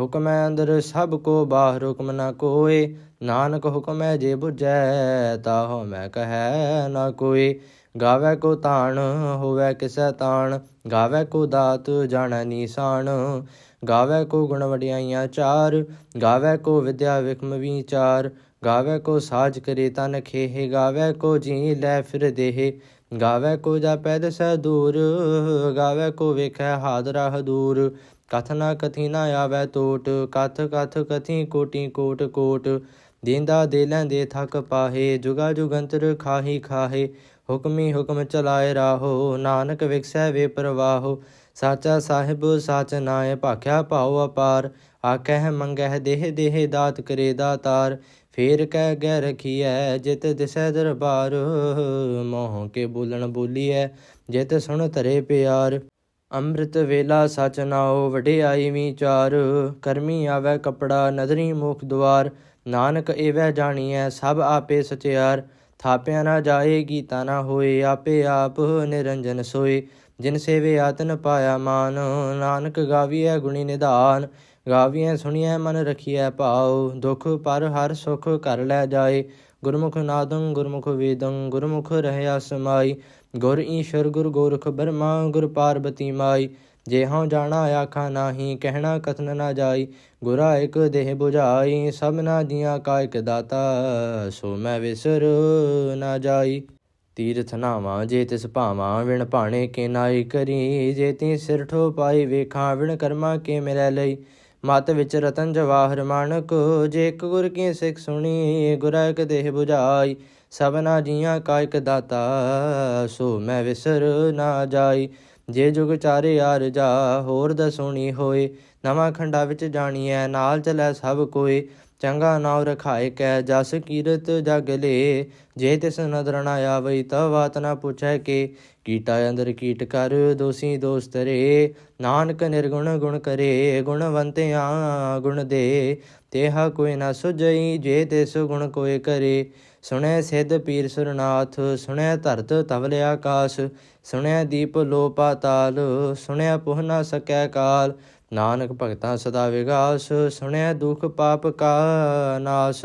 ਹੁਕਮੈ ਅੰਦਰ ਸਭ ਕੋ, ਬਾਹਰ ਹੁਕਮ ਨ ਕੋਏ। ਨਾਨਕ ਹੁਕਮੈ ਜੇ 부ਜੈ ਤਾਹੋ ਮੈਂ ਕਹੈ ਨਾ ਕੋਈ ਗਾਵੇ ਕੋ ਤਾਣ, ਹੋਵੇ ਕਿਸੈ ਤਾਣ। ਗਾਵੇ ਕੋ ਦਾਤ, ਜਾਣੈ ਨੀਸਾਨ। ਗਾਵੇ ਕੋ ਗੁਣ ਵਡਿਆਈਆਂ ਚਾਰ। ਗਾਵੇ ਕੋ ਵਿਦਿਆ ਵਿਖਮ ਵਿਚਾਰ। ਗਾਵੇ ਕੋ ਸਾਜ ਕਰੇ ਤਨ ਖੇਹ। ਗਾਵੇ ਕੋ ਜੀ ਲੈ ਫਿਰ ਦੇਹ। ਗਾਵੇ ਕੋ ਜਾ ਪੈਦ ਸੈ ਦੂਰ। ਗਾਵੇ ਕੋ ਵੇਖੈ ਹਾਦਰਾ ਹਦੂਰ। ਕਥ ਨਾ ਕਥੀ ਨਾ ਆਵੈ ਟੋਟ ਕਥ ਕਥ ਕਥੀ ਕੋਟੀ ਕੋਟ ਕੋਟ। ਦੇਂਦਾ ਦੇ ਲੈਂਦੇ ਥਕ ਪਾਹੇ, ਜੁਗਾ ਜੁਗੰਤਰ ਖਾਹੀ ਖਾਹੇ। ਹੁਕਮੀ ਹੁਕਮ ਚਲਾਏ ਰਾਹੋ, ਨਾਨਕ ਵਿਖਸੈ ਵੇ ਪ੍ਰਵਾਹੋ। ਸਾਚਾ ਸਾਹਿਬ, ਸਾਚ ਨਾਏ, ਭਾਖਿਆ ਭਾਉ ਅਪਾਰ। ਆਖਹਿ ਮੰਗਹਿ ਦੇਹ ਦੇਹ ਦਾਤ ਕਰੇ ਦਾਤਾਰ ਫੇਰ ਕਹਿ ਗੈ ਰਖੀਐ, ਜਿਤ ਦਿਸੈ ਦਰਬਾਰ। ਮੋਹ ਕੇ ਬੋਲਣ ਬੋਲੀਐ, ਜਿਤ ਸੁਣ ਧਰੇ ਪਿਆਰ। ਅੰਮ੍ਰਿਤ ਵੇਲਾ ਸਚ ਨਾਉ, ਵਡਿਆਈ ਵਿਚਾਰ ਕਰਮੀ ਆਵੈ ਕਪੜਾ, ਨਦਰੀ ਮੁਖ ਦੁਆਰ। ਨਾਨਕ ਏਵੈ ਜਾਣੀਐ, ਸਭ ਆਪੇ ਸਚਿਆਰ। ਥਾਪਿਆ ਨਾ ਜਾਏ, ਗੀਤਾ ਨਾ ਹੋਏ, ਆਪੇ ਆਪ ਨਿਰੰਜਨ ਸੋਏ। ਜਿਨ ਸੇਵੇ ਆਤਨ ਪਾਇਆ ਮਾਨ, ਨਾਨਕ ਗਾਵੀਐ ਗੁਣੀ ਨਿਧਾਨ। ਗਾਵੀਐ, ਸੁਣੀਐ, ਮਨ ਰਖੀਐ ਭਾਉ। ਦੁਖ ਪਰ ਹਰ ਸੁਖ ਕਰ ਲੈ ਜਾਏ। ਗੁਰਮੁਖ ਨਾਦੰ, ਗੁਰਮੁਖ ਵੇਦੰ, ਗੁਰਮੁਖ ਰਹਿਆ ਸਮਾਈ। ਗੁਰ ਈਸ਼ਰ ਗੁਰ ਗੋਰਖ ਬਰਮਾ, ਗੁਰ ਪਾਰਬਤੀ ਮਾਈ। ਜੇ ਹਉ ਜਾਣਾ ਆਖਾ ਨਾਹੀ, ਕਹਿਣਾ ਕਥਨ ਨਾ ਜਾਈ। ਗੁਰਾ ਇਕ ਦੇਹ 부ਝਾਈ ਸਭਨਾ ਜੀਆਂ ਕਾਇਕ ਦਾਤਾ। ਸੋ ਮੈਂ ਵਿਸਰ ਨਾ ਜਾਈ। ਤੀਰਥ ਨਾਵਾਂ ਜੇ ਤਿਸ ਭਾਵਾਂ, ਵਿਣ ਭਾਣੇ ਕੇ ਨਾਈ ਕਰੀ। ਜੇ ਤੀ ਸਿਰ ਠੋ ਪਾਈ ਵੇਖਾਂ, ਵਿਣ ਕਰਮਾ ਕੇ ਮਿਲੈ ਲਈ। ਮਤ ਵਿੱਚ ਰਤਨ ਜਵਾਹਰ ਮਾਨਕ ਜੇ ਇੱਕ ਗੁਰ ਕੀ ਸਿੱਖ ਸੁਣੀ, ਗੁਰਾ ਇਕ ਦੇਹ 부ਝਾਈ ਸਭਨਾ ਜੀਆਂ ਕਾ ਇਕ ਦਾਤਾ, ਸੋ ਮੈਂ ਵਿਸਰ ਨਾ ਜਾਈ। ਜੇ ਜੁਗ ਚਾਰੇ ਆਰ ਜਾ, ਹੋਰ ਦਸੂਣੀ ਹੋਏ। ਨਵਾਂ ਖੰਡਾ ਵਿੱਚ ਜਾਣੀਐ, ਨਾਲ ਚਲੈ ਸਭ ਕੋਏ। ਚੰਗਾ ਨਾਉ ਰਖਾਏ ਕੈ, ਜਸ ਕੀਰਤ ਜਗ ਲੇ। ਜੇ ਤਿਸ ਨਦਰ ਨਾ ਆਵਈ ਤਾ ਬਾਤ ਨਾ ਪੁੱਛੈ ਕੇ। ਕੀਟਾ ਅੰਦਰ ਕੀਟ ਕਰ, ਦੋਸੀ ਦੋਸਤ ਰੇ। ਨਾਨਕ ਨਿਰਗੁਣ ਗੁਣ ਕਰੇ, ਗੁਣਵੰਤਿਆ ਗੁਣ ਦੇ। ਤੇਹਾ ਕੋਈ ਨਾ ਸੁਜਈ ਜੇ ਤੇ ਸੁਗੁਣ ਕੋਏ ਕਰੇ। ਸੁਣੈ ਸਿੱਧ ਪੀਰ ਸੁਰਨਾਥ, ਸੁਣੈ ਧਰਤ ਤਵਲ ਆਕਾਸ਼। ਸੁਣਿਆ ਦੀਪ ਲੋ ਪਾਤਾਲ ਸੁਣਿਆ ਪੁਹ ਨਾ ਸਕੈ ਕਾਲ। ਨਾਨਕ ਭਗਤਾਂ ਸਦਾ ਵਿਗਾਸ ਸੁਣਿਆ ਦੁਖ ਪਾਪ ਕਾ ਨਾਸ।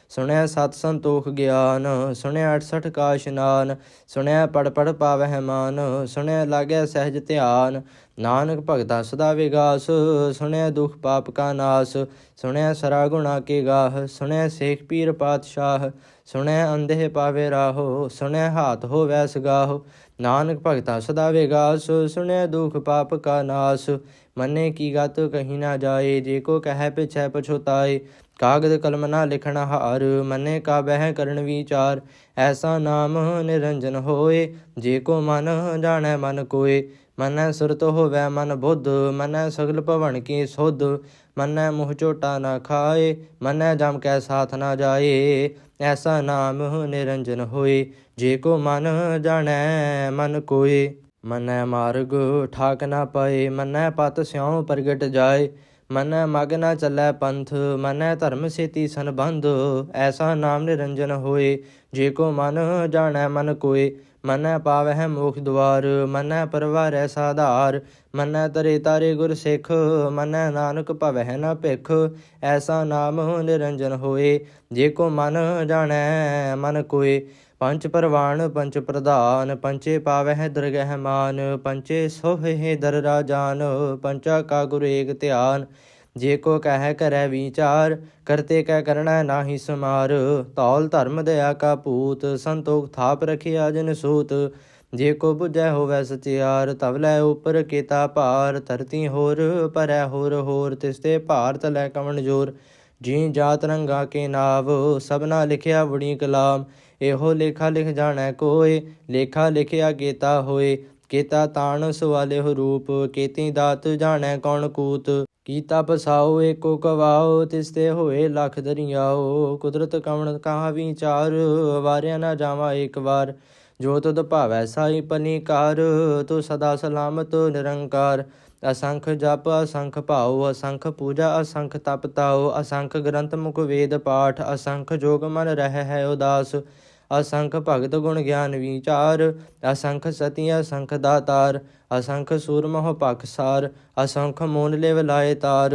ਸੁਣਿਆ ਸਤ ਸੰਤੋਖ ਗਿਆਨ, ਸੁਣਿਆ 68 ਕਾ ਇਸ਼ਨਾਨ ਸੁਣਿਆ ਪੜ ਪੜ ਪਾਵਹਿ ਮਾਨ, ਸੁਣਿਆ ਲਾਗੈ ਸਹਿਜ ਧਿਆਨ, ਨਾਨਕ ਭਗਤਾ ਸਦਾ ਵਿਗਾਸ, ਸੁਣਿਆ ਦੁਖ ਪਾਪ ਕਾ ਨਾਸ, ਸੁਣਿਆ ਸਰਾ ਗੁਣਾ ਕੇ ਗਾਹ, ਸੁਣਿਆ ਸੇਖ ਪੀਰ ਪਾਤਸ਼ਾਹ, ਸੁਣਿਆ ਅੰਧੇ ਪਾਵੇ ਰਾਹੋ, ਸੁਣਿਆ ਹਾਥ ਹੋਵੈ ਸਗਾਹੋ, ਨਾਨਕ ਭਗਤਾ ਸਦਾ ਵਿਗਾਸ, ਸੁਣਿਆ ਦੁਖ ਪਾਪ ਕਾ ਨਾਸ, ਮੰਨੇ ਕੀ ਗਤ ਕਹੀ ਨਾ ਜਾਏ, ਜੇ ਕੋ ਕਹੈ ਪਿਛੈ ਪਛੁਤਾਏ ਕਾਗਦ ਕਲਮ ਨਾ ਲਿਖਣ ਹਾਰ, ਮਨੇ ਕਾ ਬਹਿ ਕਰਨ ਵਿਚਾਰ, ਐਸਾ ਨਾਮ ਨਿਰੰਜਨ ਹੋਏ, ਜੇ ਕੋ ਮਨ ਜਾਣੈ ਮਨ ਕੋਏ, ਮਨੈ ਸੁਰਤ ਹੋਵੈ ਮਨ ਬੁੱਧ, ਮਨੈ ਸਗਲ ਭਵਨ ਕੀ ਸੁਧ, ਮਨੈ ਮੁਹ ਝੋਟਾ ਨਾ ਖਾਏ, ਮਨੈ ਜਮ ਕੈ ਸਾਥ ਨਾ ਜਾਏ, ਐਸਾ ਨਾਮ ਨਿਰੰਜਨ ਹੋਏ, ਜੇ ਕੋ ਮਨ ਜਾਣੈ ਮਨ ਕੋਏ, ਮਨੈ ਮਾਰਗ ਠਾਕ ਨਾ ਪਏ, ਮਨੈ ਪਤ ਸਿਉ ਪ੍ਰਗਟ ਜਾਏ ਮਨੈ ਮਗ ਨਾ ਚੱਲੈ ਪੰਥ, ਮਨੈ ਧਰਮ ਸੇਤੀ ਸੰਬੰਧ, ਐਸਾ ਨਾਮ ਨਿਰੰਜਨ ਹੋਏ। ਜੇ ਕੋ ਮਨ ਜਾਣੈ ਮਨ ਕੋਏ, ਮਨੈ ਪਾਵਹਿ ਮੋਖ ਦੁਆਰ, ਮਨੈ ਪਰਵਾਰੈ ਸਾਧਾਰ, ਮਨੈ ਤਰੇ ਤਾਰੇ ਗੁਰ ਸਿੱਖ, ਮਨੈ ਨਾਨਕ ਭਵਹਿ ਨ ਭਿਖ, ਐਸਾ ਨਾਮ ਨਿਰੰਜਨ ਹੋਏ। ਜੇ ਕੋ ਮਨ ਜਾਣੈ ਮਨ ਕੋਏ ਪੰਚ ਪਰਵਾਨ ਪੰਚ ਪ੍ਰਧਾਨ ਪੰਚੇ ਪਾਵਹਿ ਦਰਗਹਿ ਮਾਨ ਪੰਚੇ ਸੋਹੇ ਦਰ ਰਾਜਾਨ ਪੰਚਾ ਕਾ ਗੁਰ ਏਕ ਧਿਆਨ। ਜੇ ਕੋ ਕਹਿ ਕਰੈ ਵਿਚਾਰ, ਕਰਤੇ ਕੈ ਕਰਣਾ ਨਾਹੀ ਸਮਾਰ। ਤੌਲ ਧਰਮ ਦਇਆ ਕਾ ਭੂਤ ਸੰਤੋਖ ਥਾਪ ਰਖਿਆ ਜਨ ਸੂਤ। ਜੇ ਕੋ 부ਜੈ ਹੋਵੈ ਸਚਿਆਰ, ਤਵ ਲੈ ਉਪਰ ਕੀਤਾ ਭਾਰ। ਧਰਤੀ ਹੋਰ ਪਰੈ ਹੋਰ ਹੋਰ ਤਿਸਤੇ ਭਾਰਤ ਲੈ ਕਵਣ ਜੋਰ। ਜੀ ਜਾਤ ਰੰਗਾ ਕੇ ਨਾਵ, ਸਭਨਾ ਲਿਖਿਆ ਵੜੀ ਕਲਾਮ। ਇਹੋ ਲੇਖਾ ਲਿਖ ਜਾਣੈ ਕੋਏ, ਲੇਖਾ ਲਿਖਿਆ ਕੀਤਾ ਹੋਏ। ਕੀਤਾ ਤਾਣ ਸਵਾਲੇ ਹੋ ਰੂਪ, ਕੀਤੀ ਦਾਤ ਜਾਣੈ ਕੌਣ ਕੂਤ। ਕੀਤਾ ਪਸਾਓ, ਏਕੋ ਕਵਾਓ ਤਿਸਤੇ ਹੋਏ ਲਖ ਦਰਿਆਓ। ਕੁਦਰਤ ਕਵਣ ਕਹਾ ਵਿਚਾਰ ਵਾਰਿਆ ਨਾ ਜਾਵਾ ਇੱਕ ਵਾਰ। ਜੋ ਤੁਧ ਭਾਵੈ ਸਾਈ ਪਨੀਕਾਰ, ਤੂੰ ਸਦਾ ਸਲਾਮਤ ਨਿਰੰਕਾਰ। ਅਸੰਖ ਜਪ, ਅਸੰਖ ਭਾਉ, ਅਸੰਖ ਪੂਜਾ, ਅਸੰਖ ਤਪ ਤਾਉ, ਅਸੰਖ ਗ੍ਰੰਥ ਮੁਖ ਵੇਦ ਪਾਠ, ਅਸੰਖ ਜੋਗ ਮਨ ਰਹਿ ਹੈ ਉਦਾਸ, ਅਸੰਖ ਭਗਤ ਗੁਣ ਗਿਆਨ ਵਿਚਾਰ, ਅਸੰਖ ਸਤੀ, ਅਸੰਖ ਦਾਤਾਰ, ਅਸੰਖ ਸੂਰਮਹੁ ਪਖਸਾਰ ਅਸੰਖ ਮੂਨ ਲਿਵ ਵਲਾਏ ਤਾਰ,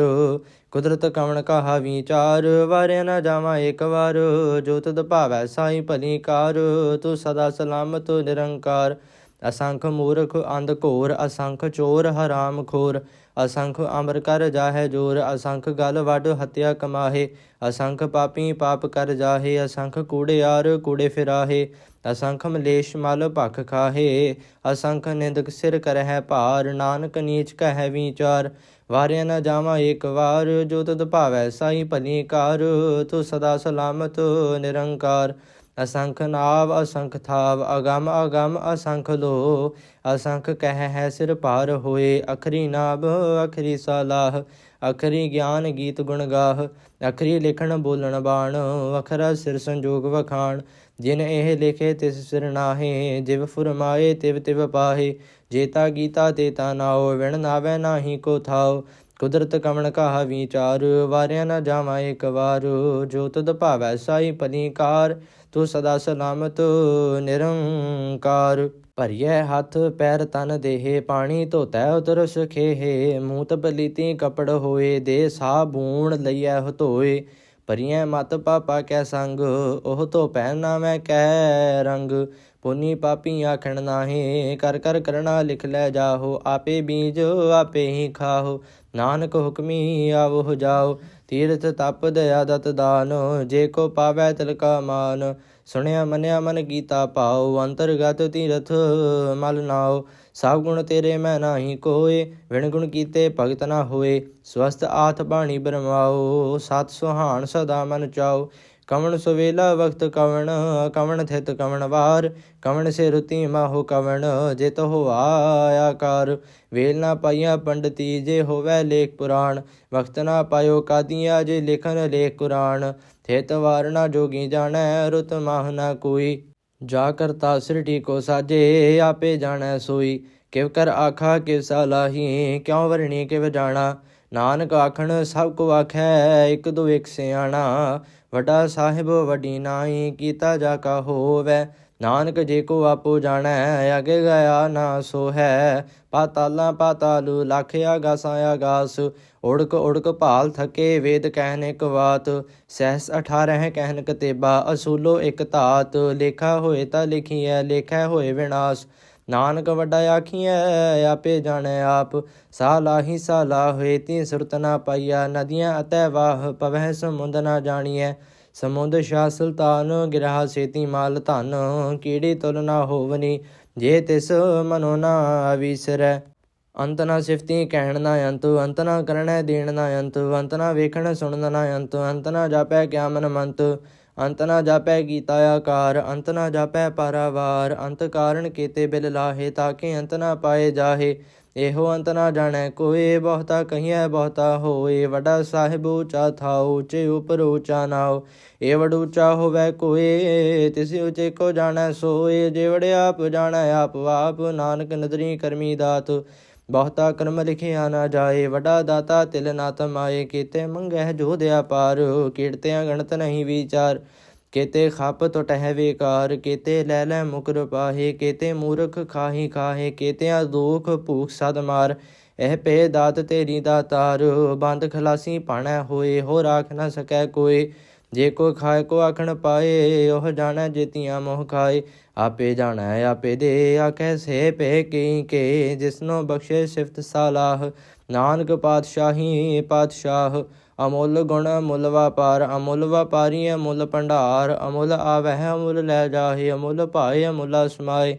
ਕੁਦਰਤ ਕਵਣ ਕਹਾ ਵਿਚਾਰ ਵਾਰਿਆ ਨਾ ਜਾਵਾ ਇੱਕ ਵਾਰ, ਜੋ ਤਦ ਭਾਵੈ ਸਾਈ ਭਲੀ ਕਾਰ, ਤੂੰ ਸਦਾ ਸਲਾਮਤ ਨਿਰੰਕਾਰ ਅਸੰਖ ਮੂਰਖ ਅੰਧ ਘੋਰ, ਅਸੰਖ ਚੋਰ ਹਰਾਮ ਖੋਰ, ਅਸੰਖ ਅਮਰ ਕਰ ਜਾਹੇ ਜੋਰ, ਅਸੰਖ ਗਲ ਵੱਡ ਹਤਿਆ ਕਮਾਹੇ, ਅਸੰਖ ਪਾਪੀ ਪਾਪ ਕਰ ਜਾਹੇ, ਅਸੰਖ ਕੂੜਿਆਰ ਕੂੜੇ ਫਿਰਾਹੇ, ਅਸੰਖ ਮਲੇਸ਼ ਮਲ ਭਖ ਖਾਹੇ, ਅਸੰਖ ਨਿੰਦਕ ਸਿਰ ਕਰਹਿ ਭਾਰ, ਨਾਨਕ ਨੀਚ ਕਹਿ ਵਿਚਾਰ, ਵਾਰਿਆ ਨਾ ਜਾਵਾ ਏਕ ਵਾਰ, ਜੋ ਤਦ ਭਾਵੈ ਸਾਈ ਭਲੀ ਕਾਰ, ਤੂੰ ਸਦਾ ਸਲਾਮਤ ਨਿਰੰਕਾਰ। ਅਸੰਖ ਨਾਵ, ਅਸੰਖ ਥਾਵ, ਅਗਮ ਅਗਮ, ਅਸੰਖ ਲੋ। ਅਸੰਖ ਕਹਿ ਹੈ ਸਿਰ ਭਾਰ ਹੋਏ, ਅਖਰੀ ਨਾਭ ਅਖਰੀ ਸਲਾਹ, ਅਖਰੀ ਗਿਆਨ ਗੀਤ ਗੁਣ ਗਾਹ, ਅਖਰੀ ਲਿਖਣ ਬੋਲਣ ਬਾਣ, ਵਖਰਾ ਸਿਰ ਸੰਜੋਗ ਵਖਾਣ। ਜਿਨ ਇਹ ਲਿਖੇ ਤਿਸ ਸਿਰ ਨਾਹੇ, ਜਿਵ ਫੁਰਮਾਏ ਤਿਵ ਤਿਵ ਪਾਹੇ। ਜੇਤਾ ਗੀਤਾ ਤੇਤਾ ਨਾਉ ਵਿਣ ਨਾਵੇ ਨਾਹੀ ਕੋ ਥਾਓ। ਕੁਦਰਤ ਕਵਣ ਕਹਾ ਵਿਚਾਰ, ਵਾਰਿਆ ਨਾ ਜਾਵਾ ਇੱਕ ਵਾਰ। ਜੋ ਤਦ ਭਾਵੈ ਸਾਈ ਪਨੀਕਾਰ ਤੂੰ ਸਦਾ ਸਲਾਮਤ ਨਿਰੰਕਾਰ। ਭਰੀਐ ਹੱਥ, ਪੈਰ ਤਨ ਦੇਹੇ, ਪਾਣੀ ਧੋਤੈ ਉਤਰ ਸੁਖੇਹ ਮੂਤ ਬਲੀਤੀ ਕਪੜ ਹੋਏ, ਦੇ ਸਾਬੂਣ ਲਈਐ ਧੋਏ ਭਰੀਐ ਮਤ ਪਾਪਾ ਕੈ ਸੰਗ, ਉਹ ਧੋ ਪਹਿਨਾ ਮੈਂ ਕੈ ਰੰਗ। ਪੁਨੀ ਪਾਪੀ ਆਖਣ ਨਾਹੀ, ਕਰ ਕਰ ਕਰਣਾ ਲਿਖ ਲੈ ਜਾਹੋ, ਆਪੇ ਬੀਜ ਆਪੇ ਹੀ ਖਾਹੋ। ਨਾਨਕ ਹੁਕਮੀ ਆਵੋ ਜਾਓ, ਤੀਰਥ ਤਪ ਦਇਆ ਦਤ ਦਾਨ, ਜੇ ਕੋ ਪਾਵੈ ਤਿਲਕਾ ਮਾਨ। ਸੁਣਿਆ ਮੰਨਿਆ ਮਨ ਗੀਤਾ ਪਾਉ ਅੰਤਰਗਤ ਤੀਰਥ ਮਲ ਨਾਉ ਸਭ ਗੁਣ ਤੇਰੇ ਮੈਂ ਨਾਹੀ ਕੋਏ ਵਿਣ ਗੁਣ ਕੀਤੇ ਭਗਤ ਨਾ ਹੋਏ। ਸਵਸਤ ਆਥ ਬਾਣੀ ਬਰਮਾਓ, ਸਤ ਸੁਹਾਣ ਸਦਾ ਮਨ ਚਾਓ। ਕਵਣ ਸੁਵੇਲਾ ਵਕਤ ਕਵਣ ਕਵਣ ਥਿਤ ਕਵਣ ਵਾਰ, ਕਵਣ ਸੇ ਰੁਤੀ ਮਾਹੋ ਕਵਣ ਜਿਤ ਹੋਆ ਆਕਾਰ ਵੇਲ ਨਾ ਪਾਈਆ ਪੰਡਤੀ, ਜੇ ਹੋਵੇ ਲੇਖ ਪੁਰਾਣ ਵਕਤ ਨਾ ਪਾਇਓ ਕਾਦੀਆਂ, ਜੇ ਲਿਖਨ ਲੇਖ ਕੁਰਾਨ ਥਿਤ ਵਾਰਣਾ ਜੋਗੀ ਜਾਣੈ, ਰੁਤ ਮਾਹ ਨਾ ਕੋਈ। ਜਾ ਕਰਤਾ ਸ੍ਰਿਟੀ ਕੋ ਸਾਜੇ, ਆਪੇ ਜਾਣੈ ਸੋਈ। ਕਿਵ ਕਰ ਆਖਾ, ਕਿਵ ਸਲਾਹੀ ਕਿਉ ਵਰਣੀ ਕਿਵ ਜਾਣਾ। ਨਾਨਕ ਆਖਣ, ਸਭ ਕੋ ਆਖੈ, ਇੱਕ ਦੋ ਇੱਕ ਸਿਆਣਾ। ਵੱਡਾ ਸਾਹਿਬ ਵਡੀ ਨਾਈ ਕੀਤਾ ਜਾ ਕਾ ਹੋਵੇ। ਨਾਨਕ ਜੇ ਕੋ ਆਪੋ ਜਾਣੈ, ਅਗੇ ਗਿਆ ਨਾ ਸੋ ਹੈ ਪਾਤਾਲਾਂ ਪਾਤਾਲੂ ਲਖ ਆਗਾਸਾਂ ਆਗਾਸ ਉੜਕ ਉੜਕ ਭਾਲ ਥਕੇ ਵੇਦ ਕਹਿਨ ਇਕ ਬਾਤ ਸਹਿਸ 18 ਕਹਿਨ ਕਤੇਬਾ, ਅਸੂਲੋ ਇਕ ਧਾਤ। ਲੇਖਾ ਹੋਏ ਤਾਂ ਲਿਖੀਐ, ਲੇਖੈ ਹੋਏ ਵਿਨਾਸ਼। ਨਾਨਕ ਵੱਡਾ ਆਖੀਐ, ਆਪੇ ਜਾਣੈ ਆਪ। ਸਾ ਲਾਹੀ ਸਾ ਲਾ ਹੋਏ, ਤੀ ਸੁਰਤ ਨਾ ਪਾਈਆ। ਨਦੀਆਂ ਅਤੈ ਵਾਹ ਪਵਹਿ, ਸਮੁੰਦ ਨਾ ਜਾਣੀਐ। ਸਮੁੰਦ ਸ਼ਾ ਸੁਲਤਾਨ, ਗਿਰਹਾ ਸੇਤੀ ਮਾਲ ਧਨ। ਕੀੜੀ ਤੁਲ ਨਾ ਹੋਵਨੀ, ਜੇ ਤਿਸ ਮਨੋ ਨਾ ਵਿਸਰੈ ਅੰਤ ਨਾ ਸਿਫਤੀ, ਕਹਿਣ ਨਾ ਅੰਤੁ। ਅੰਤ ਨਾ ਕਰਣੈ ਦੇਣ ਨਾ ਅੰਤੁ। ਅੰਤ ਨਾ ਵੇਖਣ, ਸੁਣਨ ਨਾ ਅੰਤੁ। ਅੰਤ ਨਾ ਜਾਪੈ, ਕਿਆ ਮਨ ਮੰਤ। ਅੰਤ ਨਾ ਜਾਪੈ ਗੀਤਾ ਆਕਾਰ ਅੰਤ ਨਾ ਜਾਪੈ ਪਾਰਾਵਾਰ, ਅੰਤ ਕਾਰਣ ਕੀਤੇ ਬਿਲ ਲਾਹੇ ਤਾਕੇ ਅੰਤ ਨਾ ਪਾਏ ਜਾਹੇ। ਇਹੋ ਅੰਤ ਨਾ ਜਾਣੈ ਕੋਏ, ਬਹੁਤਾ ਕਹੀਐ ਬਹੁਤਾ ਹੋਏ। ਵਡਾ ਸਾਹਿਬ ਉੱਚਾ ਥਾਉ, ਉੱਚੇ ਉਪਰ ਉਚਾ ਨਾਉ। ਏ ਵਡ ਉੱਚਾ ਹੋਵੇ ਕੋਏ, ਤਿਸ ਉਚੇ ਕੋ ਜਾਣੈ ਸੋਏ। ਜੇ ਵੜਿਆ ਆਪ ਜਾਣੈ, ਆਪ ਆਪ ਨਾਨਕ ਨਦਰੀ ਕਰਮੀ ਦਾਤ। ਬਹੁਤਾ ਕਰਮ ਲਿਖਿਆ ਨਾ ਜਾਏ, ਵਡਾ ਦਾਤਾ ਤਿਲ ਨਾ ਤਮਾਏ, ਕੀਤੇ ਮੰਗਹਿ ਜੋ ਦਿਆ ਪਾਰ, ਕੀਰਤਿਆਂ ਗਣਤ ਨਹੀਂ ਵਿਚਾਰ, ਕੇਤੇ ਖਪ ਟਹਿ ਵੇਕਾਰ, ਕੇਤੇ ਲੈ ਲੈ ਮੁਕਰ ਪਾਹੇ, ਕੇਤੇ ਮੂਰਖ ਖਾਹੀ ਖਾਹੇ, ਕੇਤਿਆਂ ਦੁਖ ਭੂਖ ਸਦ ਮਾਰ, ਇਹ ਪੇ ਦਾਤ ਤੇਰੀ ਦਾਤਾਰ ਬੰਦ ਖਲਾਸੀ ਪਾਣਾ ਹੋਏ ਹੋ ਰਾਖ ਨਾ ਸਕੈ ਕੋਈ, ਜੇ ਕੋ ਖਾਏ ਕੋ ਆਖਣ ਪਾਏ, ਉਹ ਜਾਣੈ ਜੇਤੀਆਂ ਮੋਹ ਖਾਏ ਆਪੇ ਜਾਣੈ, ਆਪੇ ਦੇ ਆਖੈ ਸੇ ਪੇ ਕੀ ਕੇ, ਜਿਸਨੋ ਬਖਸ਼ੇ ਸਿਫਤ ਸਾਲਾਹ। ਨਾਨਕ ਪਾਤਸ਼ਾਹੀ, ਪਾਤਸ਼ਾਹ, ਅਮੁੱਲ ਗੁਣ ਅਮੁੱਲ ਵਪਾਰ, ਅਮੁੱਲ ਵਪਾਰੀ ਅਮੁੱਲ ਭੰਡਾਰ, ਅਮੁੱਲ ਆਵਹਿ, ਅਮੁੱਲ ਲੈ ਜਾਹੇ, ਅਮੁੱਲ ਭਾਏ, ਅਮੁੱਲ ਸਮਾਏ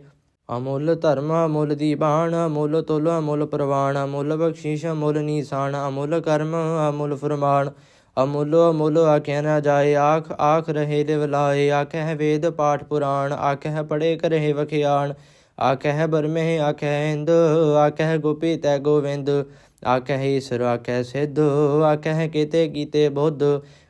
ਅਮੁੱਲ ਧਰਮ, ਅਮੁੱਲ ਦੀਬਾਨ ਅਮੁੱਲ ਤੁਲ, ਅਮੁੱਲ ਪ੍ਰਵਾਨ ਅਮੁੱਲ ਬਖਸ਼ੀਸ਼, ਅਮੁੱਲ ਨੀਸਾਨ ਅਮੁੱਲ ਕਰਮ, ਅਮੁੱਲ ਫਰਮਾਨ। ਅਮੁੱਲ ਅਮੁੱਲ ਆਖਿਆ ਨਾ ਜਾਏ, ਆਖ ਆਖ ਰਹੇ ਲਿਵ ਲਾਏ, ਆਖਹਿ ਵੇਦ ਪਾਠ ਪੁਰਾਣ, ਆਖਹਿ ਪੜੇ ਕਰਹਿ ਵਖਿਆਣ, ਆਖਹਿ ਬਰਮਹਿ, ਆਖਹਿ ਇੰਦ ਆਖਹਿ ਗੋਪੀ ਤੈ ਗੋਵਿੰਦ। ਆਖਹਿ ਈਸ਼ਰ ਆਖਹਿ ਸਿੱਧ ਆਖਹਿ ਕੀਤੇ ਕੀਤੇ ਬੁੱਧ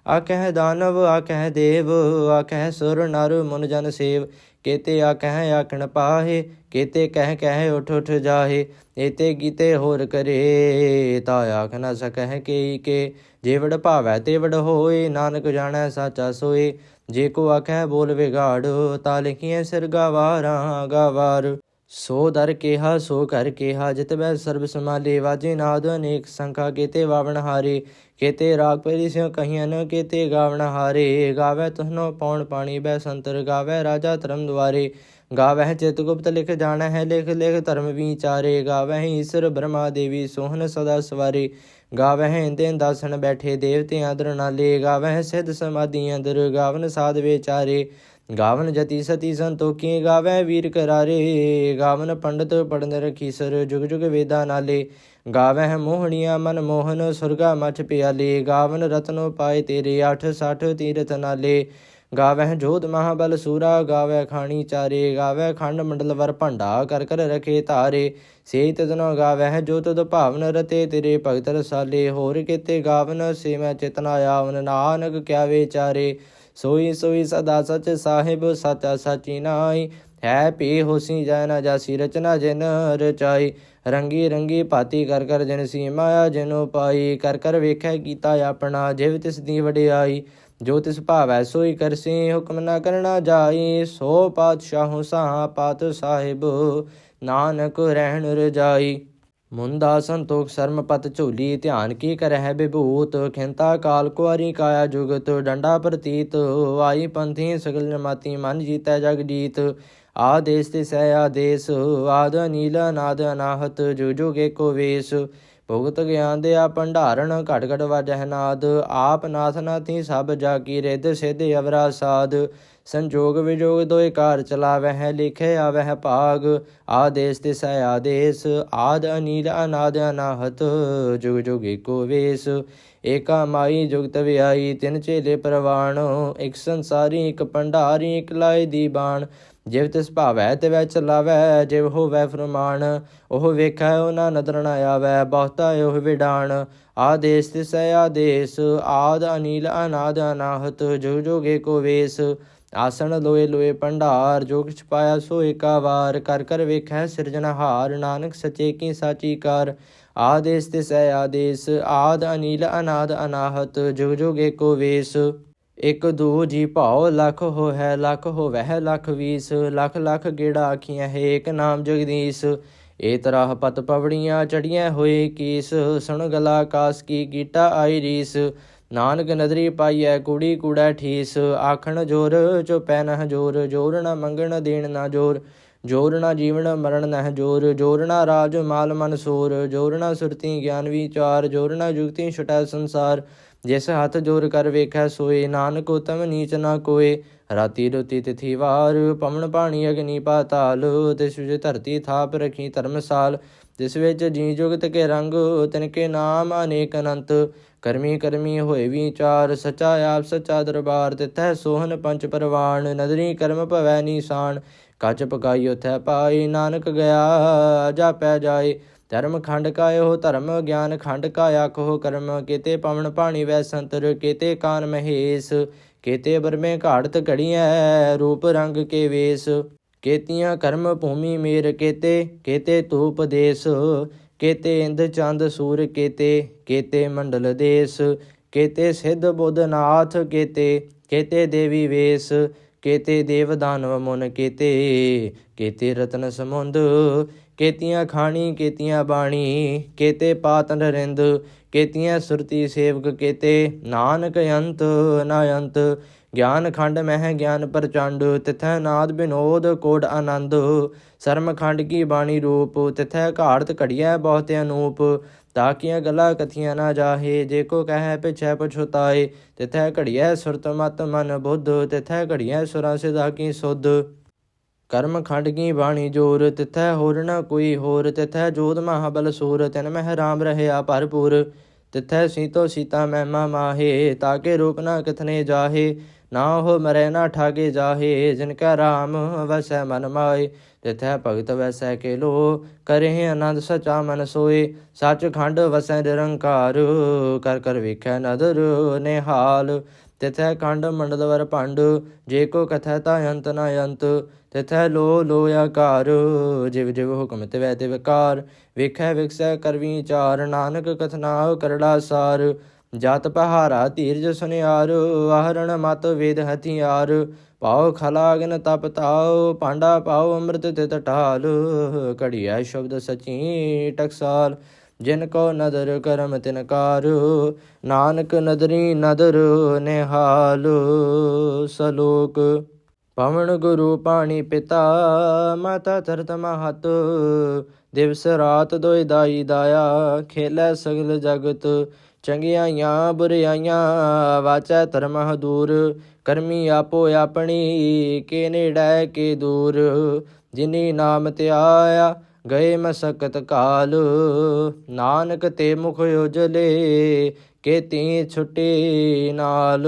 ਆਖਹਿ ਦਾਨਵ ਆਖਹਿ ਦੇਵ ਆਖਹਿ ਸੁਰ, ਨਰ, ਮਨ, ਜਨ, ਸੇਵ, ਕੇਤੇ ਆਖਹਿ ਆਖਣ ਪਾਹੇ, ਕੇਤੇ, ਕਹਿ ਕਹਿ ਉਠ ਉਠ ਜਾਹੇ ਏਤੇ ਕੀਤੇ ਹੋਰ ਕਰੇ, ਤਾ ਆਖ ਨ ਸਕਹਿ ਕੇ ਕੇ, ਜੇ ਭਾਵੈ ਤੇਵੜ ਹੋਏ, ਨਾਨਕ ਜਾਣੈ ਸਾਚਾ ਸੋਏ, ਜੇ ਕੋ ਆਖੈ ਬੋਲ ਵਿਗਾੜ, ਤਾ ਲਿਖੀਐ ਸਿਰ ਗਵਾਰਾਂ ਗਵਾਰ। ਸੋ ਦਰ ਕੇਹਾ, ਸੋ ਕਰ ਕੇਹਾ, ਜਿਤ ਬੈ ਸਰਬ ਸਮਾਲੇ ਵਾਜੇ ਨਾਦ ਅਨੇਕ ਸੰਖਾ, ਕੇਤੇ ਵਾਵਣ ਹਾਰੇ, ਕੇਤੇ ਰਾਗ ਪਰੀ ਸਿਉ ਕਹੀਆਂ ਨ, ਕੇਤੇ ਗਾਵਣ ਹਾਰੇ। ਗਾਵੇ ਤੁਹਨੋ ਪੌਣ ਪਾਣੀ ਬੈ ਸੰਤਰ ਗਾਵੇ ਰਾਜਾ ਧਰਮ ਦੁਆਰੇ। ਗਾਵਹਿ ਚਿਤ ਗੁਪਤ ਲਿਖ ਜਾਣੈ ਹੈ ਲਿਖ ਲਿਖ ਧਰਮ ਵਿਚਾਰੇ। ਗਾਵਹਿ ਈਸ਼ਰ ਬ੍ਰਹਮਾ ਦੇਵੀ, ਸੋਹਨ ਸਦਾ ਸਵਾਰੇ। ਗਾਵਹਿ ਇੰਦੇ ਦਾਸਨ ਬੈਠੇ ਦੇਵਤੇ ਆਦਰ ਨਾਲੇ। ਗਾਵਹਿ ਸਿੱਧ ਸਮਾਧੀ ਅੰਦਰ, ਗਾਵਨ ਸਾਧ ਵਿਚਾਰੇ। ਗਾਵਨ ਜਤੀ ਸਤੀ ਸੰਤੋਖੀ ਗਾਵੈ ਵੀਰ ਕਰਾਰੇ, ਗਾਵਨ ਪੰਡਤ ਪੜਨ ਰਖੀਸਰ ਜੁਗ ਜੁਗ ਵੇਦਾ ਨਾਲੇ ਗਾਵੈ ਮੋਹਣੀਆਂ ਮਨ ਮੋਹਨ ਸੁਰਗਾ ਮਛ ਪਿਆਲੇ, ਗਾਵਨ ਰਤਨੋ ਪਾਏ ਤੇਰੇ 8 60 ਤੀਰਥ ਨਾਲੇ ਗਾਵੈ ਜੋਤ ਮਹਾਬਲ ਸੂਰਾ ਗਾਵੈ ਖਾਣੀ ਚਾਰੇ ਗਾਵੈ ਖੰਡ ਮੰਡਲ ਵਰ ਭੰਡਾ ਕਰ ਕਰ ਰਖੇ ਧਾਰੇ ਸੇ ਤਦਨੋ ਗਾਵੈ ਜੋ ਤਦ ਭਾਵਨ ਰਤੇ ਤੇਰੇ ਭਗਤ ਰਸਾਲੇ, ਹੋਰ ਕਿਤੇ ਗਾਵਨ ਸੇ ਮੈਂ ਚਿਤਨਾ ਆਵਨ, ਨਾਨਕ ਕਿਆ ਵਿਚਾਰੇ ਸੋਈ ਸੋਈ ਸਦਾ ਸਚ ਸਾਹਿਬ ਸਚਾ ਸਚੀ ਨਾਈ ਹੈ ਪੀ ਹੋਸੀ ਜੈ ਨਾ ਜਾਸੀ, ਰਚਨਾ ਜਿਨ ਰਚਾਈ। ਰੰਗੀ ਰੰਗੀ ਭਾਤੀ ਕਰ ਕਰ ਜਿਨ ਸੀ ਮਾਇਆ ਜਿਨੋ ਪਾਈ। ਕਰ ਕਰ ਵੇਖੈ ਕੀਤਾ ਆਪਣਾ, ਜਿਵ ਤਿਸ ਦੀ ਵਡਿਆਈ। ਜੋ ਤਿਸ ਭਾਵੈ ਸੋਈ ਕਰਸੀ ਹੁਕਮ ਨਾ ਕਰਨਾ ਜਾਈ। ਸੋ ਪਾਤਸ਼ਾਹੂ ਸਾਹ ਪਾਤ ਸਾਹਿਬ, ਨਾਨਕ ਰਹਿਣ ਰਜਾਈ। ਮੁੰਦਾ ਸੰਤੋਖ ਸਰਮ ਪਤ ਝੋਲੀ, ਧਿਆਨ ਕੀ ਕਰਹਿ ਬਿਭੂਤ? ਖਿੰਤਾ ਕਾਲ ਕੁਆਰੀ ਕਾਇਆ ਜੁਗਤ, ਡੰਡਾ ਪ੍ਰਤੀਤ, ਆਈ ਪੰਥੀ ਸਗਲ ਜਮਾਤੀ, ਮਨ ਜੀਤੈ ਜਗ ਜੀਤ। ਆਦੇਸ ਤੇ ਸਹਿ ਆਦੇਸ, ਆਦ ਨੀਲ ਨਾਦ ਅਨਾਹਤ, ਜੋ ਜੋਗੇ ਕੋ ਵੇਸ। ਭੁਗਤ ਗਿਆਨ ਦੇ ਆ ਭੰਡਾਰਨ ਘਟ ਘਟ ਵਜਹਿ ਨਾਦ। ਆਪ ਨਾਥ ਨਾਥੀ ਸਭ ਜਾ ਕੀ ਰਿੱਧ, ਸਿੱਧ ਅਵਰਾ ਸਾਧ ਸੰਜੋਗ ਵਿਜੋਗ ਦੋਇ ਕਾਰ ਚਲਾਵਹਿ ਲਿਖੇ ਆਵਹਿ ਭਾਗ। ਆਦੇਸ ਤੇ ਸਹਿ ਆਦੇਸ, ਆਦ ਅਨੀਲ ਅਨਾਦ ਅਨਾਹਤ, ਜੁਗ ਜੁਗ ਏਕੋ ਵੇਸ। ਏਕਾ ਮਾਈ ਜੁਗਤ ਵਿਆਈ ਤਿਨ ਚੇਲੇ ਪ੍ਰਵਾਣ। ਇਕ ਸੰਸਾਰੀ, ਇਕ ਭੰਡਾਰੀ, ਇਕ ਲਾਇ ਦੀ ਬਾਣ। ਜਿਵ ਤਿਸ ਭਾਵੈ ਤੇ ਵੈ ਚਲਾਵੈ, ਜਿਵ ਹੋਵੈ ਫਰਮਾਨ। ਉਹ ਵੇਖੈ ਉਹ ਨਾ ਨਦਰ ਨ ਆਵੈ, ਬਹੁਤਾ ਉਹ ਵਿਡਾਣ। ਆਦੇਸ ਤਿਸੈ ਆਦੇਸ, ਆਦ ਅਨੀਲ ਅਨਾਦ ਅਨਾਹਤ, ਜੁਗ ਜੋਗੇ ਕੋ ਵੇਸ। ਆਸਣ ਲੋਏ ਲੋਏ ਭੰਡਾਰ, ਜੋ ਕਿਛ ਪਾਇਆ ਸੋ ਏਕਾ ਵਾਰ ਕਰ ਕਰ ਵੇਖੈ ਸਿਰਜਣਹਾਰ ਨਾਨਕ ਸਚੇ ਕੀ ਸਾਚੀ ਕਾਰ। ਆਦੇਸ ਤਿਸੈ ਆਦੇਸ, ਆਦ ਅਨੀਲ, ਅਨਾਦ ਅਨਾਹਤ, ਜੁਗ ਜੁਗ ਏਕੋ ਵੇਸ। ਇਕ ਦੋ ਜੀ ਭਾਉ, ਲਖ ਹੋ ਹੈ ਲਖ ਹੋ ਵਹਿ ਲਖ ਵੀਸ। ਲਖ ਲਖ ਗੇੜਾ ਆਖੀਆਂ ਹੈ ਏਕ ਨਾਮ ਜਗਦੀਸ਼। ਏ ਤਰਾਹ ਪਤ ਪਵੜੀਆਂ ਚੜੀਆਂ ਹੋਏ ਕੀਸ। ਸੁਣ ਗਲਾ ਕਾਸ ਕੀ ਗੀਟਾ ਆਈ ਰੀਸ। ਨਾਨਕ ਨਦਰੀ ਪਾਈਐ ਕੁੜੀ ਕੂੜਾ ਠੀਸ, ਆਖਣ ਜੋਰ ਚੁਪੈ ਨਹ ਜੋਰ ਜੋਰ ਨਾ ਮੰਗਣ ਦੇਣ ਨਾ ਜੋਰ ਜੋਰ ਨਾ ਜੀਵਨ ਮਰਨ ਨਹ ਜੋਰ ਜੋਰ ਨਾ ਰਾਜ ਮਾਲ ਮਨ ਸੋਰ, ਜੋਰ ਨਾ ਸੁਰਤੀ ਗਿਆਨ ਵਿਚਾਰ, ਜੋਰ ਨਾ ਜੁਗਤੀ ਛਟੈ ਸੰਸਾਰ, ਜਿਸ ਹੱਥ ਜੋਰ ਕਰ ਵੇਖੈ ਸੋਏ, ਨਾਨਕ ਉਤਮ ਨੀਚ ਨਾ ਕੋਏ, ਰਾਤੀ ਰੁਤੀ ਤਿਥੀ ਵਾਰ, ਪਵਨ ਪਾਣੀ ਅਗਨੀ ਪਾਤਾਲ, ਤਿਸ ਵਿੱਚ ਧਰਤੀ ਥਾਪ ਰਖੀ ਧਰਮਸਾਲ ਜਿਸ ਵਿੱਚ ਜੀ ਜੁਗਤ ਕੇ ਰੰਗ, ਤਿਨ ਕੇ ਨਾਮ ਅਨੇਕ ਅਨੰਤ ਕਰਮੀ ਕਰਮੀ ਹੋਏ ਵਿਚਾਰ ਸਚਾ ਆਪ ਸਚਾ ਦਰਬਾਰ ਤਿਤੈ ਸੋਹਨ ਪੰਚ ਪਰਵਾਨ ਨਦਰੀ ਕਰਮ ਭਵੈ ਨੀਸਾਨ ਕੱਚ ਪਕਾਈ ਉਥੈ ਪਾਈ ਨਾਨਕ ਗਿਆ, ਜਾ ਪੈ ਜਾਏ। ਧਰਮ ਖੰਡ ਕਾਇਓ ਧਰਮ ਗਿਆਨ, ਖੰਡ ਕਾਇਆ ਕੋ ਕਰਮ, ਕੀਤੇ ਪਵਨ ਪਾਣੀ ਵੈ ਸੰਤਰ, ਕੀਤੇ ਕਾਨ ਮਹੇਸ਼, ਕੀਤੇ ਬਰਮੇ ਘਾੜਤ ਘੜੀਐ, ਰੂਪ ਰੰਗ ਕੇ ਵੇਸ। ਕੇਤੀਆਂ ਕਰਮ ਭੂਮੀ ਮੇਰ, ਕੀਤੇ ਕੀਤੇ ਤੂਪ ਦੇਸ। ਕੀਤੇ ਇੰਦ ਚੰਦ ਸੂਰ ਕੀਤੇ, ਕੇਤੇ ਮੰਡਲ ਦੇਸ, ਕੇਤੇ ਸਿੱਧ ਬੁੱਧ ਨਾਥ, ਕੀਤੇ ਕੀਤੇ ਦੇਵੀ ਵੇਸ, ਕੀਤੇ ਦੇਵ ਦਾਨਵ ਮੁਨ ਕੀਤੇ, ਕੇਤੇ ਰਤਨ ਸਮੁੰਦ, ਕੇਤੀਆਂ ਖਾਣੀ, ਕੇਤੀਆਂ ਬਾਣੀ, ਕੇਤੇ ਪਾਤਨ ਰਿੰਦ ਕੇਤੀਆਂ ਸੁਰਤੀ ਸੇਵਕ ਕੇਤੇ, ਨਾਨਕ ਅੰਤ ਨਾ ਅੰਤ ਗਿਆਨ ਖੰਡ ਮਹਿ ਗਿਆਨ ਪ੍ਰਚੰਡ, ਤਿਥੈ ਨਾਦ ਬਿਨੋਦ ਕੋਟ ਆਨੰਦ। ਸਰਮ ਖੰਡ ਕੀ ਬਾਣੀ ਰੂਪ, ਤਿਥੈ ਘਾੜਤ ਘੜੀਐ ਬਹੁਤ ਅਨੂਪ। ਤਾਕੀਆਂ ਗੱਲਾਂ ਕਥੀਆਂ ਨਾ ਜਾਹੇ, ਜੇ ਕੋ ਕਹੈ ਪਿਛੈ ਪਛੁਤਾਏ, ਤਿਥੈ ਘੜੀਐ ਸੁਰਤ ਮਤ ਮਨ ਬੁੱਧ, ਤਿਥੈ ਘੜੀਐ ਸੁਰਾਂ ਸਿਧਾ ਕੀ ਸੁਧ। ਕਰਮ ਖੰਡ ਕੀ ਬਾਣੀ ਜੋਰ, ਤਿਥੈ ਹੋਰ ਨਾ ਕੋਈ ਹੋਰ, ਤਿਥੈ ਜੋਤ ਮਹਾਬਲ ਸੂਰ, ਤਿਨ ਮਹਿ ਰਾਮ ਰਹਿਆ ਭਰਪੂਰ। ਤਿਥੈ ਸੀਤੋ ਸੀਤਾ ਮਹਿਮਾ ਮਾਹੇ ਤਾਕੇ ਰੂਪ ਨਾ ਕਿਥਨੇ ਜਾਹੇ, ਨਾ ਹੋ ਮਰੈ ਨਾ ਠਾਗੇ ਜਾਹੇ, ਜਿਨ ਕੈ ਰਾਮ ਵਸੈ ਮਨ ਮਾਏ ਤਿਥੈ ਭਗਤ ਵਸੈ ਕੇ ਲੋ ਕਰੇ ਆਨੰਦ ਸਚਾ ਮਨ ਸੋਏ, ਸੱਚ ਖੰਡ ਵਸੈ ਨਿਰੰਕਾਰ, ਕਰ ਕਰ ਵੇਖੈ ਨਦਰ ਨਿਹਾਲ। ਤਿਥੈ ਖੰਡ ਮੰਡਲਵਰ ਭੰਡ, ਜੇ ਕੋ ਕਥੈ ਤਾ ਅੰਤ ਨ ਅੰਤ ਤਿਥੈ ਲੋ ਲੋ ਆਕਾਰ, ਜਿਵ ਜਿਵ ਹੁਕਮ ਤਿਵੈ ਤਿਵ ਕਾਰ, ਵੇਖੈ ਵਿਕਸੈ ਕਰਵੀ ਚਾਰ, ਨਾਨਕ ਕਥਨਾ ਕਰੜਾ ਸਾਰ, ਜਤ ਪਹਾਰਾ ਧੀਰਜ ਸੁਨਿਆਰ, ਆਹਰਣ ਮਤ ਵੇਦ ਹਥਿਆਰ, ਪਾਉ ਖਲਾਗਨ ਤਪ ਤਾਉ, ਪਾਂਡਾ ਪਾਉ ਅੰਮ੍ਰਿਤ ਤਿਤ ਢਾਲ, ਘੜੀਐ ਸ਼ਬਦ ਸਚੀ ਟਕਸਾਲ, ਜਿਨ ਕੋ ਨਦਰ ਕਰਮ ਤਿਨਕਾਰ ਨਾਨਕ ਨਦਰੀ ਨਦਰ ਨਿਹਾਲ, ਸਲੋਕ ਪਵਨ ਗੁਰੂ ਪਾਣੀ ਪਿਤਾ, ਮਾਤਾ ਧਰਤ ਮਹਤ। ਦਿਵਸ ਰਾਤ ਦੋਇ ਦਾਈ ਦਾਇਆ, ਖੇਲੇ ਸਗਲ ਜਗਤ। ਚੰਗਿਆਈਆਂ ਬੁਰਿਆਈਆਂ, ਵਾਚੈ ਧਰਮ ਦੂਰ ਕਰਮੀ ਆਪੋ ਆਪਣੀ, ਕੇ ਨੇੜੈ ਕੇ ਦੂਰ। ਜਿਨੀ ਨਾਮ ਧਿਆਇਆ, ਗਏ ਮਸਕਤ ਕਾਲ। ਨਾਨਕ ਤੇ ਮੁਖ ਉਜਲੇ ਕੇਤੀ ਛੁੱਟੀ ਨਾਲ।